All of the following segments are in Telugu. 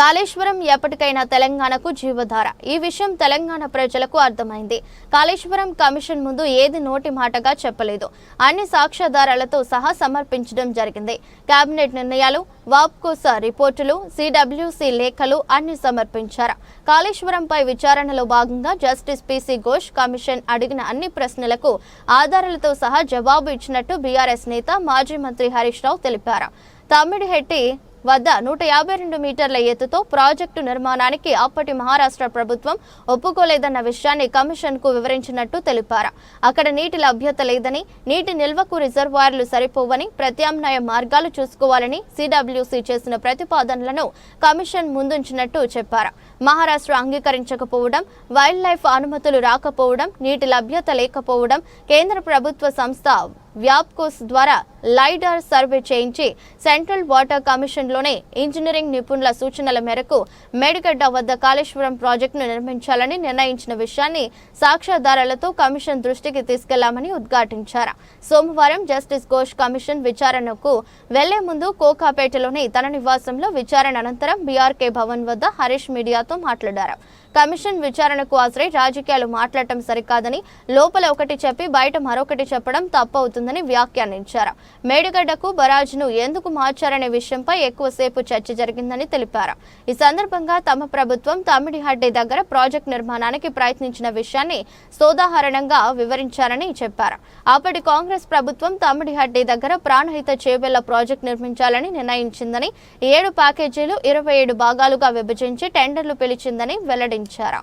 కాళేశ్వరం ఎప్పటికైనా తెలంగాణకు జీవధార. ఈ విషయం తెలంగాణ ప్రజలకు అర్థమైంది. కాళేశ్వరం కమిషన్ ముందు ఏది నోటి మాటగా చెప్పలేదు. అన్ని సాక్ష్యాధారాలతో సహా సమర్పించడం జరిగింది. కేబినెట్ నిర్ణయాలు వాప్కోస రిపోర్టులు సిడబ్ల్యూసి లేఖలు అన్ని సమర్పించారు. కాళేశ్వరంపై విచారణలో భాగంగా జస్టిస్ పిసి ఘోష్ కమిషన్ అడిగిన అన్ని ప్రశ్నలకు ఆధారాలతో సహా జవాబు ఇచ్చినట్టు బీఆర్ఎస్ నేత మాజీ మంత్రి హరీష్ రావు తెలిపారు. తమ్మిడిహెట్టి వద్ద నూట యాభై రెండు మీటర్ల ఎత్తుతో ప్రాజెక్టు నిర్మాణానికి అప్పటి మహారాష్ట్ర ప్రభుత్వం ఒప్పుకోలేదన్న విషయాన్ని కమిషన్కు వివరించినట్టు తెలిపారు. అక్కడ నీటి లభ్యత లేదని నీటి నిల్వకు రిజర్వాయర్లు సరిపోవని ప్రత్యామ్నాయ మార్గాలు చూసుకోవాలని సిడబ్ల్యూసీ చేసిన ప్రతిపాదనలను కమిషన్ ముందుంచినట్టు చెప్పారు. మహారాష్ట్ర అంగీకరించకపోవడం వైల్డ్ లైఫ్ అనుమతులు రాకపోవడం నీటి లభ్యత లేకపోవడం కేంద్ర ప్రభుత్వ సంస్థ వ్యాప్కోస్ ద్వారా లైడార్ సర్వే చేయించి సెంట్రల్ వాటర్ కమిషన్లోనే ఇంజనీరింగ్ నిపుణుల సూచనల మేరకు మేడిగడ్డ వద్ద కాళేశ్వరం ప్రాజెక్టును నిర్మించాలని నిర్ణయించిన విషయాన్ని సాక్ష్యాధారాలతో కమిషన్ దృష్టికి తీసుకెళ్ళామని ఉద్ఘాటించారు. సోమవారం జస్టిస్ ఘోష్ కమిషన్ విచారణకు వెళ్ళే ముందు కోకాపేటలోని తన నివాసంలో విచారణ అనంతరం బీఆర్కే భవన్ వద్ద హరీష్ మీడియాతో మాట్లాడారు. కమిషన్ విచారణకు హాజరై రాజకీయాలు మాట్లాడటం సరికాదని లోపల ఒకటి చెప్పి బయట మరొకటి చెప్పడం ఉందని వ్యాఖ్యానించారు. మేడిగడ్డకు బరాజ్ను ఎందుకు మార్చారనే విషయంపై ఎక్కువసేపు చర్చ జరిగిందని తెలిపారు. ఈ సందర్భంగా తమ ప్రభుత్వం తమిడిహడ్డి దగ్గర ప్రాజెక్టు నిర్మాణానికి ప్రయత్నించిన విషయాన్ని సోదాహరణంగా వివరించారని చెప్పారు. అప్పటి కాంగ్రెస్ ప్రభుత్వం తమిడిహడ్డి దగ్గర ప్రాణహిత చేబెళ్ళ ప్రాజెక్టు నిర్మించాలని నిర్ణయించిందని ఏడు ప్యాకేజీలు ఇరవై ఏడు భాగాలుగా విభజించి టెండర్లు పిలిచిందని వెల్లడించారు.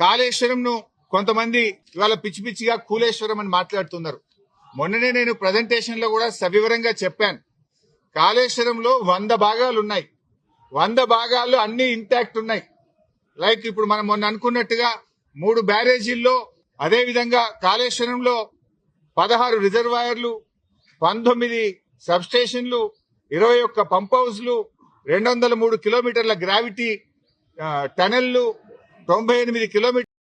కాళేశ్వరంను కొంతమంది ఇవాళ పిచ్చి పిచ్చిగా కూలేశ్వరం అని మాట్లాడుతున్నారు. మొన్ననే నేను ప్రజెంటేషన్లో కూడా సవివరంగా చెప్పాను. కాళేశ్వరంలో వంద భాగాలు ఉన్నాయి. వంద భాగాలు అన్ని ఇంటాక్ట్ ఉన్నాయి. లైక్ ఇప్పుడు మనం మొన్న అనుకున్నట్టుగా మూడు బ్యారేజీల్లో అదే విధంగా కాళేశ్వరంలో పదహారు రిజర్వాయర్లు పంతొమ్మిది సబ్స్టేషన్లు ఇరవై ఒక్క పంప్ హౌస్లు రెండు వందల మూడు కిలోమీటర్ల గ్రావిటీ టనెల్లు తొంభై ఎనిమిది కిలోమీటర్